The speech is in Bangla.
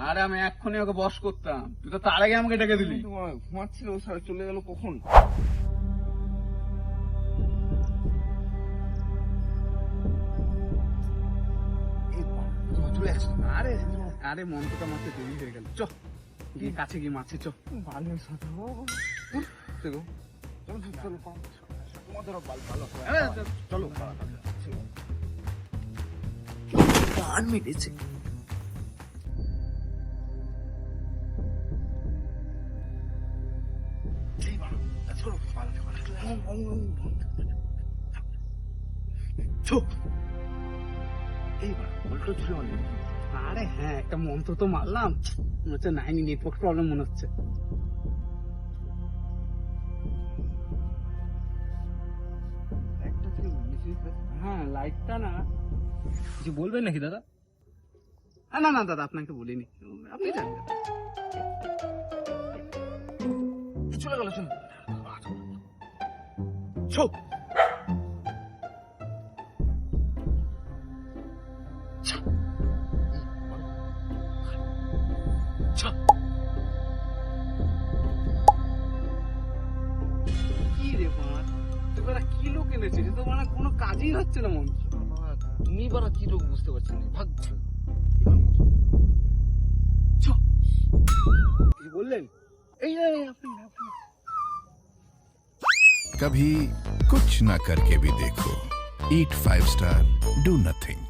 আরে আমি এক্ষুনি ওকে বস করতাম তুই তো তার আগে আমাকে ডেকে দিলি ঘুমাচ্ছিল ও সারা চলে গেল কখন আরে আরে মন্ত্রটা মারতে দেরি হয়ে গেল চ গিয়ে কাছে গিয়ে মারছি চ সাথে চলো চলো, আরে হ্যাঁ একটা মন্ত্র তো মারলাম মনে হচ্ছে নাইনি নেটওয়ার্ক প্রবলেম মনে হচ্ছে হ্যাঁ লাইটটা না। কিছু বলবেন নাকি দাদা? আ, না না দাদা আপনাকে বলিনি। আপনি জানেন। চলে গেল চোখ কি রে তুই বাড়া কি লোক এনেছিস এ তো মানে কোনো কাজই হচ্ছে না মন্ত্র তুমি বারা কি লোক বুঝতে পারছি না ভাগছে কিছু বললেন এই এই, এই, আপনি আপনি कभी कुछ ना करके भी देखो eat five star do nothing